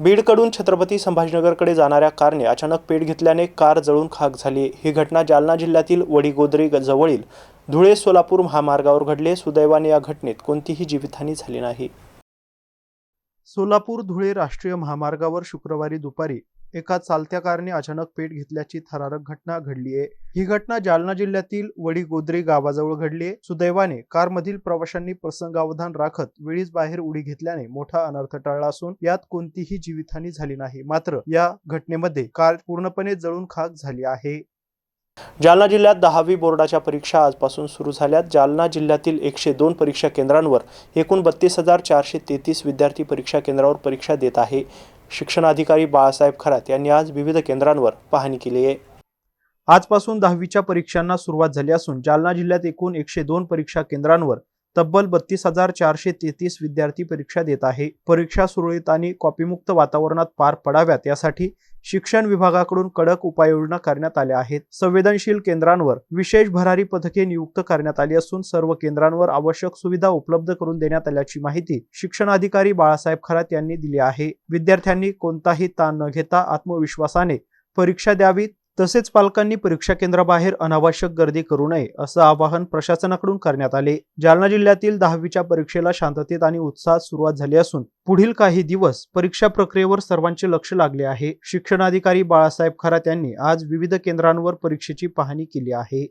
बीडकडून छत्रपती संभाजीनगरकडे जाणाऱ्या कारने अचानक पेट घेतल्याने कार जळून खाक झाली. ही घटना जालना जिल्ह्यातील वडीगोद्री जवळील धुळे सोलापूर महामार्गावर घडले. सुदैवाने या घटनेत कोणतीही जीवितहानी झाली नाही. सोलापूर धुळे राष्ट्रीय महामार्गावर शुक्रवारी दुपारी एका चालत्या कारने अचानक पेट घेतल्याची थरारक घटना घडली आहे. ही घटना जालना जिल्ह्यातील वडीगोद्री गावाजवळ घडली आहे. सुदैवाने कारमधील प्रवाशांनी प्रसंगावधान राखत वेळीच बाहेर उडी घेतल्याने मोठा अनर्थ टळला असून यात कोणतीही जीवितहानी झाली नाही. मात्र या घटनेमध्ये कार पूर्णपणे जळून खाक झाली आहे. जालना जिल्ह्यात दहावी बोर्डाच्या परीक्षा आजपासून सुरू झाल्यात. जालना जिल्ह्यातील एकशे दोन परीक्षा केंद्रांवर एकूण बत्तीस हजार चारशे तेहतीस विद्यार्थी परीक्षा केंद्रावर परीक्षा देत आहे. शिक्षणाधिकारी बाळासाहेब खरात यांनी आज विविध केंद्रांवर पाहणी केली आहे. आजपासून दहावीच्या परीक्षांना सुरुवात झाली असून जालना जिल्ह्यात एकूण एकशे दोन परीक्षा केंद्रांवर तब्बल बत्तीस हजार चारशे तेहतीस विद्यार्थी परीक्षा देत आहे. परीक्षा सुरळीत आणि कॉपीमुक्त वातावरणात पार पडाव्यात यासाठी शिक्षण विभागाकडून कडक उपाययोजना करण्यात आल्या आहेत. संवेदनशील केंद्रांवर विशेष भरारी पथके नियुक्त करण्यात आली असून सर्व केंद्रांवर आवश्यक सुविधा उपलब्ध करून देण्यात आल्याची माहिती शिक्षणाधिकारी बाळासाहेब खरात यांनी दिली आहे. विद्यार्थ्यांनी कोणताही ताण न घेता आत्मविश्वासाने परीक्षा द्यावीत तसेच पालकांनी परीक्षा केंद्राबाहेर अनावश्यक गर्दी करू नये असं आवाहन प्रशासनाकडून करण्यात आले. जालना जिल्ह्यातील दहावीच्या परीक्षेला शांततेत आणि उत्साहात सुरुवात झाली असून पुढील काही दिवस परीक्षा प्रक्रियेवर सर्वांचे लक्ष लागले आहे. शिक्षणाधिकारी बाळासाहेब खरात यांनी आज विविध केंद्रांवर परीक्षेची पाहणी केली आहे.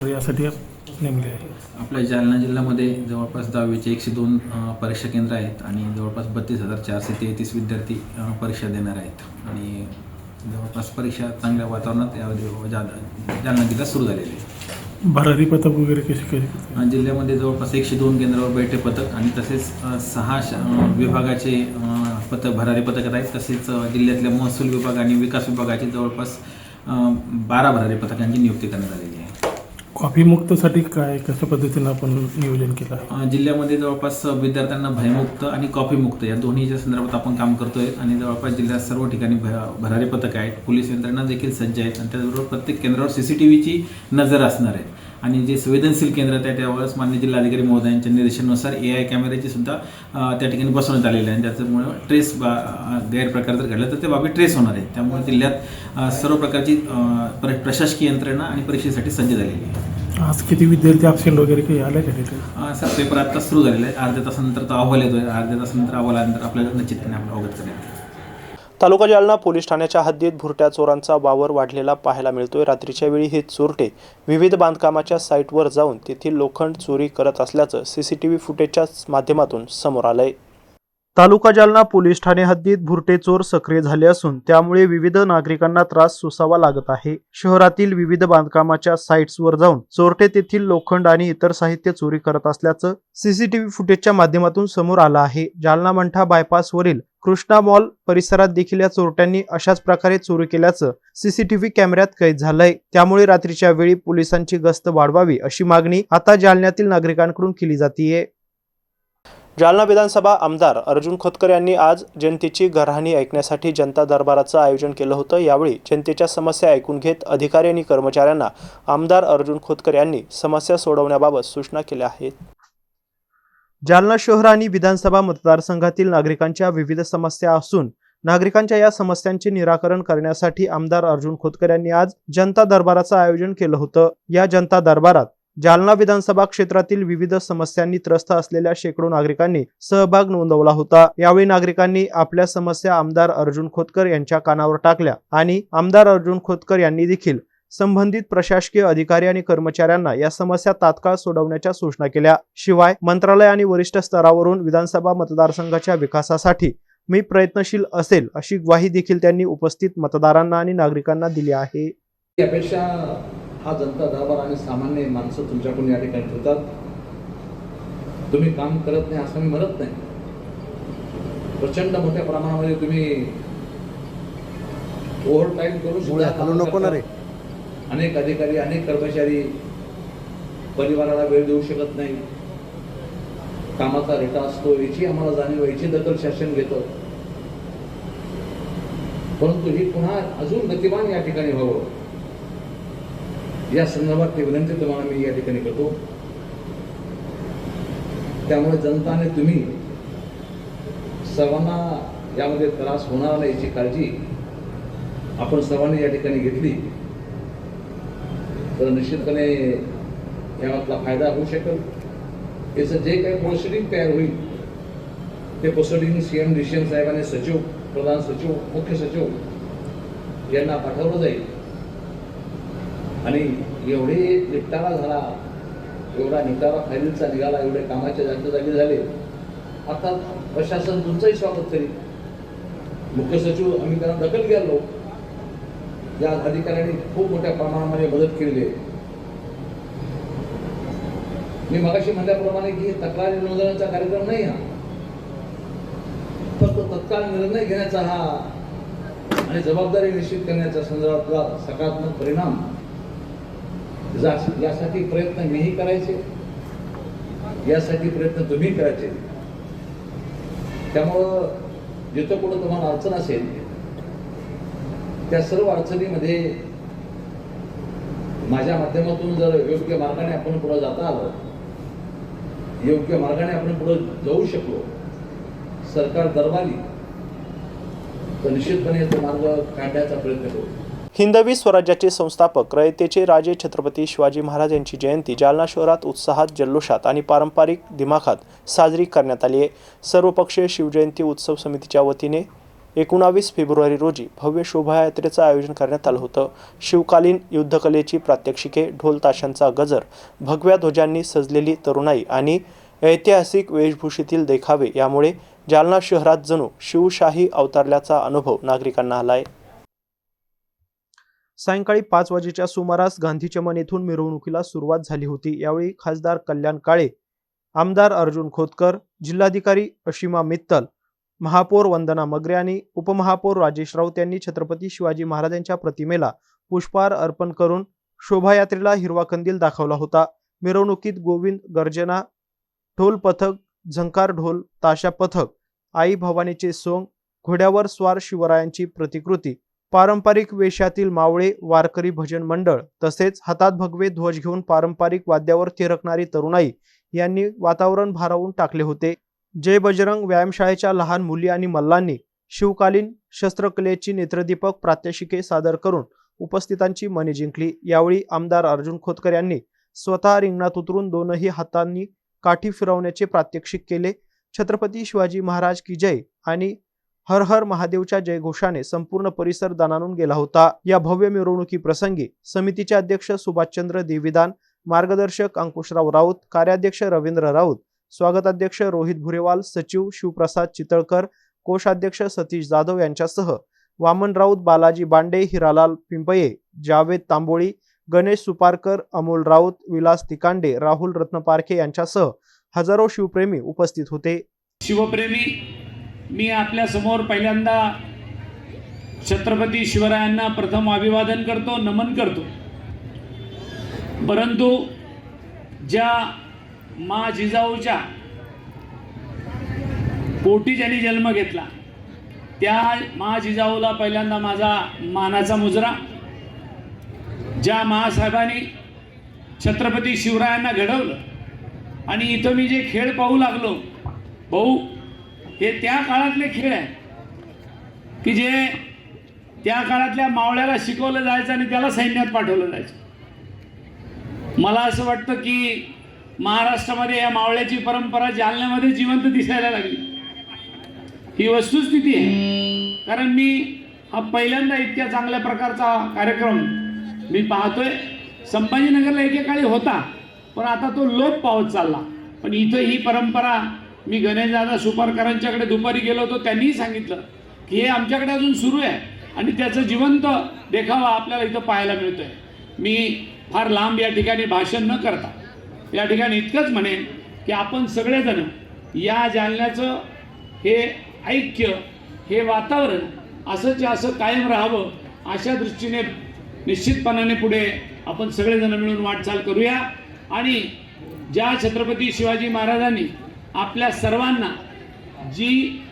यासाठी नेमले. आहे आपल्या जालना जिल्ह्यामध्ये जवळपास दहावीचे एकशे दोन परीक्षा केंद्र आहेत आणि जवळपास बत्तीस हजार चारशे तेहतीस विद्यार्थी परीक्षा देणार आहेत. आणि जवळपास परीक्षा चांगल्या वातावरणात यामध्ये जालना जिल्ह्यात सुरू झालेली आहे. भरारी पथक वगैरे कशी कशी जिल्ह्यामध्ये जवळपास एकशे दोन केंद्रावर बैठे पथक आणि तसेच सहा विभागाचे पथक भरारी पथक आहेत. तसेच जिल्ह्यातल्या महसूल विभाग आणि विकास विभागाचे जवळपास बारा भरारी पथकांची नियुक्ती करण्यात आलेली आहे. कॉफी मुक्तसाठी काय कशा पद्धतीनं आपण नियोजन केलं आहे? जिल्ह्यामध्ये जवळपास विद्यार्थ्यांना भयमुक्त आणि कॉफीमुक्त या दोन्हीच्या संदर्भात आपण काम करतोय आणि जवळपास जिल्ह्यात सर्व ठिकाणी भ- भरारी पथक आहेत पोलीस यंत्रणा देखील सज्ज आहेत आणि त्याचबरोबर प्रत्येक केंद्रावर सी सी टी व्हीची नजर असणार आहे. आणि जे संवेदनशील केंद्र आहे त्यावेळेस मान्य जिल्हाधिकारी महोदयांच्या निर्देशानुसार ए आय कॅमेऱ्याची सुद्धा त्या ठिकाणी बसवण्यात आलेले आहे आणि त्याच्यामुळे ट्रेस बा अ, गैरप्रकार जर घडला तर ते बाबी ट्रेस होणार आहेत त्यामुळे जिल्ह्यात सर्व प्रकारची प्र- प्रशासकीय यंत्रणा आणि परीक्षेसाठी सज्ज झालेली आहे. आज किती विद्यार्थी ॲबसेंट वगैरे काही आले का तिथे? सर पेपर आता सुरू झालेला आहे अर्ध्या तासानंतर तो अहवाल येतोय. अर्ध्या तासानंतर अहवाल आल्यानंतर आपल्याला निश्चितपणे आपल्याला अवगत करेल तालुका जालना पोलीस ठाण्याच्या हद्दीत भुरट्या चोरांचा वावर वाढलेला पाहायला मिळतोय. रात्रीच्या वेळी हे चोरटे विविध बांधकामाच्या साईटवर जाऊन तेथील लोखंड चोरी करत असल्याचं सीसीटीव्ही फुटेजच्या माध्यमातून समोर आलंय. तालुका जालना पोलीस ठाणे हद्दीत भुरटे चोर सक्रिय झाले असून त्यामुळे विविध नागरिकांना त्रास सोसावा लागत आहे. शहरातील विविध बांधकामाच्या साईट्सवर जाऊन चोरटे तेथील लोखंड आणि इतर साहित्य चोरी करत असल्याचं सीसीटीव्ही फुटेजच्या माध्यमातून समोर आलं आहे. जालना मंठा बायपासवरील कृष्णा मॉल परिसरात देखील या चोरट्यांनी अशाच प्रकारे चोरी केल्याचं सीसीटीव्ही कॅमेऱ्यात कैद झालंय. त्यामुळे रात्रीच्या वेळी पोलिसांची गस्त वाढवावी अशी मागणी आता जालन्यातील नागरिकांकडून केली जातीये. जालना विधानसभा आमदार अर्जुन खोतकर यांनी आज जनतेची घरहानी ऐकण्यासाठी जनता दरबाराचं आयोजन केलं होतं. यावेळी जनतेच्या समस्या ऐकून घेत अधिकारी आणि कर्मचाऱ्यांना आमदार अर्जुन खोतकर यांनी समस्या सोडवण्याबाबत सूचना केल्या आहेत. जालना शहर आणि विधानसभा मतदारसंघातील नागरिकांच्या विविध समस्या असून नागरिकांच्या या समस्यांचे निराकरण करण्यासाठी आमदार अर्जुन खोतकर यांनी आज जनता दरबाराचं आयोजन केलं होतं. या जनता दरबारात जालना विधानसभा क्षेत्रातील विविध समस्यांनी त्रस्त असलेल्या शेकडो नागरिकांनी सहभाग नोंदवला होता. यावेळी नागरिकांनी आपल्या समस्या आमदार अर्जुन खोतकर यांच्या कानावर टाकल्या आणि आमदार अर्जुन खोतकर यांनी देखील संबंधित प्रशासकीय अधिकारी आणि कर्मचाऱ्यांना या समस्या तात्काळ सोडवण्याच्या सूचना केल्या. शिवाय मंत्रालय आणि वरिष्ठ स्तरावरून विधानसभा मतदारसंघाच्या विकासासाठी मी प्रयत्नशील असेल अशी ग्वाही देखील त्यांनी उपस्थित मतदारांना आणि नागरिकांना दिली आहे. ही जनता दरबार आणि सामान्य माणसं तुमच्याकडून या ठिकाणी ठेवतात. तुम्ही काम करत नाही असं मी म्हणत नाही. प्रचंड मोठ्या प्रमाणामध्ये तुम्ही ओव्हर टाईम करू शकता अनेक अधिकारी अनेक कर्मचारी परिवाराला वेळ देऊ शकत नाही. कामाचा रेटा असतो याची आम्हाला जाणीव याची दखल शासन घेतं. परंतु ही पुन्हा अजून गतिमान या ठिकाणी व्हावं. या संदर्भात ते विनंती तुम्हाला मी या ठिकाणी करतो. त्यामुळे जनताने तुम्ही सर्वांना यामध्ये त्रास होणार नाही याची काळजी आपण सर्वांनी या ठिकाणी घेतली. तर निश्चितपणे यामधला फायदा होऊ शकेल. याचं जे काही प्रोसिडिंग तयार होईल ते proceeding C M D C M साहेबांनी सचिव प्रधान सचिव मुख्य सचिव यांना पाठवलं जाईल. आणि एवढे निपटारा झाला एवढा निपटारा फायलीचा निघाला एवढे कामाच्या जास्त जागी झाले. आता प्रशासन तुमचंही स्वागत करीत. मुख्य सचिव आम्ही त्यांना दखल गेलो या अधिकाऱ्यांनी खूप मोठ्या प्रमाणामध्ये मदत केली आहे. मी मगाशी म्हटल्याप्रमाणे की तक्रारी नोंदवण्याचा कार्यक्रम नाही हा. फक्त तत्काळ निर्णय घेण्याचा हा आणि जबाबदारी निश्चित करण्याच्या संदर्भातला सकारात्मक परिणाम. यासाठी प्रयत्न मीही करायचे. यासाठी प्रयत्न तुम्ही करायचे. त्यामुळं जिथं कुठं तुम्हाला अडचण असेल त्या सर्व अडचणीमध्ये माझ्या माध्यमातून जर योग्य मार्गाने आपण पुढे जाता आलं योग्य मार्गाने आपण पुढे जाऊ शकलो सरकार दरबारी तर निश्चितपणे तो मार्ग काढण्याचा प्रयत्न करू. हिंदवी स्वराज्याचे संस्थापक रयतेचे राजे छत्रपती शिवाजी महाराज यांची जयंती जालना शहरात उत्साहात जल्लोषात आणि पारंपरिक दिमाखात साजरी करण्यात आली आहे. सर्वपक्षीय शिवजयंती उत्सव समितीच्या वतीने एकोणावीस फेब्रुवारी रोजी भव्य शोभायात्रेचं आयोजन करण्यात आलं होतं. शिवकालीन युद्धकलेची प्रात्यक्षिके ढोल ताशांचा गजर भगव्या ध्वजांनी सजलेली तरुणाई आणि ऐतिहासिक वेशभूषेतील देखावे यामुळे जालना शहरात जणू शिवशाही अवतारल्याचा अनुभव नागरिकांना आला आहे. सायंकाळी पाच वाजेच्या सुमारास गांधी चमन येथून मिरवणुकीला सुरुवात झाली होती. यावेळी खासदार कल्याण काळे आमदार अर्जुन खोतकर जिल्हाधिकारी अशिमा मित्तल महापौर वंदना मगरे आणि उपमहापौर राजेश राऊत यांनी छत्रपती शिवाजी महाराजांच्या प्रतिमेला पुष्पहार अर्पण करून शोभायात्रेला हिरवा कंदील दाखवला होता. मिरवणुकीत गोविंद गर्जना ढोल पथक झंकार ढोल ताशा पथक आई भवानीचे सोंग घोड्यावर स्वार शिवरायांची प्रतिकृती पारंपरिक वेशातील मावळे वारकरी भजन मंडळ तसेच हातात भगवे ध्वज घेऊन पारंपरिक वाद्यावर थिरकणारी तरुणाई यांनी वातावरण भारावून टाकले होते. जय बजरंग व्यायामशाळेच्या लहान मुली आणि मल्लांनी शिवकालीन शस्त्रकलेची नेत्रदीपक प्रात्यक्षिके सादर करून उपस्थितांची मने जिंकली. यावेळी आमदार अर्जुन खोतकर यांनी स्वतः रिंगणात उतरून दोनही हातांनी काठी फिरवण्याचे प्रात्यक्षिक केले. छत्रपती शिवाजी महाराज की जय आणि हर हर महादेवच्या जयघोषाने संपूर्ण परिसर दणानून गेला होता. या भव्य मिरवणुकी प्रसंगी समितीचे अध्यक्ष सुभाषचंद्र देविदान मार्गदर्शक अंकुशराव राऊत कार्याध्यक्ष रवींद्र राऊत स्वागताध्यक्ष रोहित भुरेवाल सचिव शिवप्रसाद चितळकर कोषाध्यक्ष सतीश जाधव यांच्यासह वामन राऊत बालाजी बांडे हिरालाल पिंपये जावेद तांबोळी गणेश सुपारकर अमोल राऊत विलास तिकांडे राहुल रत्नपारखे यांच्यासह हजारो शिवप्रेमी उपस्थित होते. शिवप्रेमी मी आपल्यासमोर पहिल्यांदा छत्रपती शिवरायांना प्रथम अभिवादन करतो नमन करतो. परंतु ज्या मा जिजाऊच्या पोटी ज्यांनी जन्म घेतला त्या मा जिजाऊला पहिल्यांदा माझा मानाचा मुजरा. ज्या महासाहेबांनी छत्रपती शिवरायांना घडवलं आणि इथं मी जे खेळ पाहू लागलो भाऊ हे त्या काळातले खेळ आहे की जे त्या काळातल्या मावळ्याला शिकवलं जायचं आणि त्याला सैन्यात पाठवलं जायचं. मला असं वाटतं की महाराष्ट्रामध्ये या मावळ्याची परंपरा जालन्यामध्ये जिवंत दिसायला लागली. ही वस्तुस्थिती आहे. कारण मी हा पहिल्यांदा इतक्या चांगल्या प्रकारचा कार्यक्रम मी पाहतोय. संभाजीनगरला एकेकाळी होता पण आता तो लोप पावत चालला. पण इथं ही परंपरा मी गणेशदादा सुपारकरांच्याकडे दुपारी गेलो होतो त्यांनीही सांगितलं की हे आमच्याकडे अजून सुरू आहे आणि त्याचं जिवंत देखावा आपल्याला इथं पाहायला मिळतोय. मी फार लांब या ठिकाणी भाषण न करता या ठिकाणी इतकंच म्हणेन की आपण सगळेजण या जालन्याचं हे ऐक्य हे वातावरण असंच असं कायम राहावं अशा दृष्टीने निश्चितपणाने पुढे आपण सगळेजण मिळून वाटचाल करूया. आणि ज्या छत्रपती शिवाजी महाराजांनी आपल्या सर्वांना जी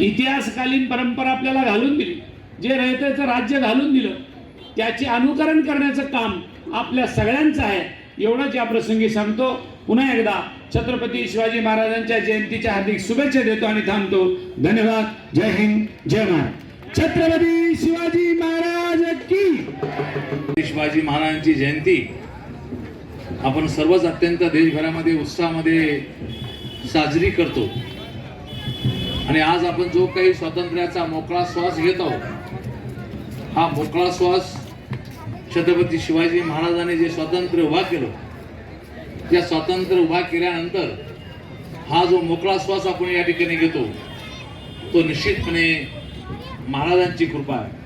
इतिहासकालीन परंपरा आपल्याला घालून दिली जे रयतेचं राज्य घालून दिलं त्याचे अनुकरण करण्याचं काम आपल्या सगळ्यांचं आहे एवढंच या प्रसंगी सांगतो. पुन्हा एकदा छत्रपती शिवाजी महाराजांच्या जयंतीच्या हार्दिक शुभेच्छा देतो आणि थांबतो. धन्यवाद. जय हिंद जय महाराज छत्रपती शिवाजी महाराज की. शिवाजी महाराजांची जयंती आपण सर्वच अत्यंत देशभरामध्ये उत्साहामध्ये साजरी करतो. आणि आज आपण जो काही स्वातंत्र्याचा मोकळा श्वास घेत आहोत हा मोकळा श्वास छत्रपती शिवाजी महाराजांनी जे स्वातंत्र्य उभा केलं त्या स्वातंत्र्य उभा केल्यानंतर हा जो मोकळा श्वास आपण या ठिकाणी घेतो तो निश्चितपणे महाराजांची कृपा आहे.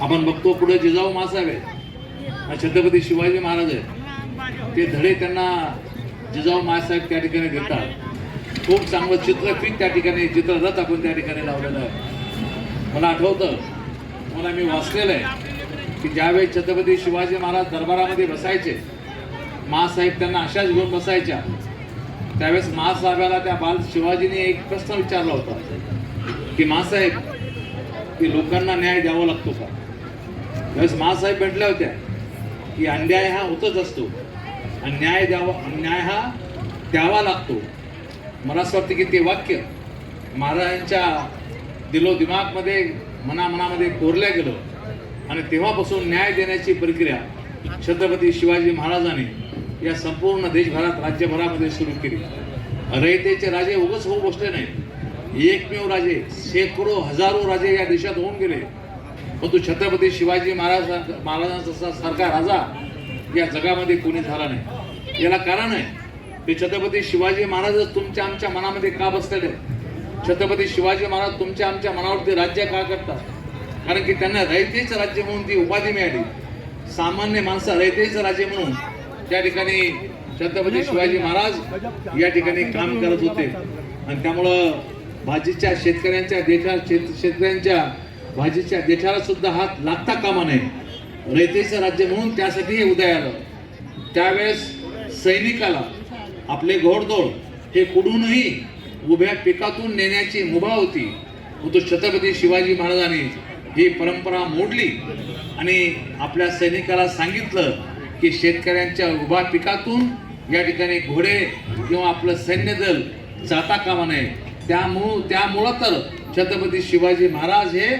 आपण बघतो पुढे जिजाऊ मासाहेब आहेत हा छत्रपती शिवाजी महाराज आहेत. ते धडे त्यांना जिजाऊ मासाहेब त्या ठिकाणी देतात. खूप चांगलं चित्रफित त्या ठिकाणी चित्ररथ आपण त्या ठिकाणी लावलेलं आहे. मला आठवतं मला मी वाचलेलं आहे की ज्यावेळेस छत्रपती शिवाजी महाराज दरबारामध्ये बसायचे मासाहेब त्यांना अशाच घेऊन बसायच्या त्यावेळेस मासाहेबाला त्या बाल शिवाजीने एक प्रश्न विचारला होता की मासाहेब की लोकांना न्याय द्यावा लागतो का? त्यावेळेस मासाहेब म्हटल्या होत्या की अन्याय हा होतच असतो. अन्याय न्याय द्यावा अन्याय हा द्यावा लागतो. मला असं वाटतं की ते वाक्य महाराजांच्या दिलो दिमागमध्ये मनामनामध्ये कोरल्या गेलं. आणि तेव्हापासून न्याय देण्याची प्रक्रिया छत्रपती शिवाजी महाराजांनी या संपूर्ण देशभरात राज्यभरामध्ये सुरू केली. रयतेचे राजे उगच होऊ बसले नाही एकमेव राजे शेकडो हजारो राजे या देशात होऊन गेले. परंतु छत्रपती शिवाजी महाराज महाराजांचा सारखा राजा या जगामध्ये कोणी झाला नाही. याला कारण आहे ते छत्रपती शिवाजी महाराजच तुमच्या आमच्या मनामध्ये का बसलेले? छत्रपती शिवाजी महाराज तुमच्या आमच्या मनावरती राज्य का करतात? कारण की त्यांना रयतेचं राज्य म्हणून ती उपाधी मिळाली. सामान्य माणसं रयतेचं राज्य म्हणून त्या ठिकाणी छत्रपती शिवाजी महाराज या ठिकाणी काम करत होते. आणि त्यामुळं भाजीच्या शेतकऱ्यांच्या देठा शेत शेतकऱ्यांच्या भाजीच्या देठाला सुद्धा हात लागता कामा नये. रयतेचं राज्य म्हणून त्यासाठी हे उदय आलं. त्यावेळेस सैनिकाला आपले घोडदोड हे कुठूनही उभ्या पिकातून नेण्याची मुभा होती. तो छत्रपती शिवाजी महाराजांनी ही परंपरा मोडली आणि आपल्या सैनिकाला सांगितलं की शेतकऱ्यांच्या उभ्या पिकातून या ठिकाणी घोडे किंवा आपलं सैन्य दल जाता कामा नये. त्यामुळं त्यामुळं तर छत्रपती शिवाजी महाराज हे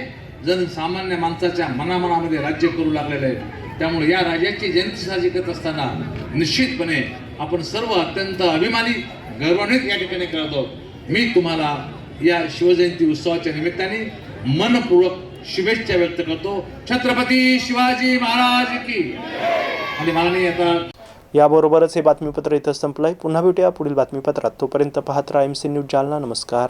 जनसामान्य माणसाच्या मनामनामध्ये राज्य करू लागलेलं आहे. त्यामुळे या राजाची जयंती साजरी करत असताना निश्चितपणे आपण सर्व अत्यंत अभिमानी गर्वान्वित या ठिकाणी करत आहोत. मी तुम्हाला या शिवजयंती उत्सवाच्या निमित्ताने मनपूर्वक शुभेच्छा व्यक्त करतो. छत्रपती शिवाजी महाराज की आणि मला आता याबरोबरच हे बातमीपत्र इथं संपलंय. पुन्हा भेटूया पुढील बातमीपत्रात. तोपर्यंत पाहत राहा एम सी न्यूज जालना. नमस्कार.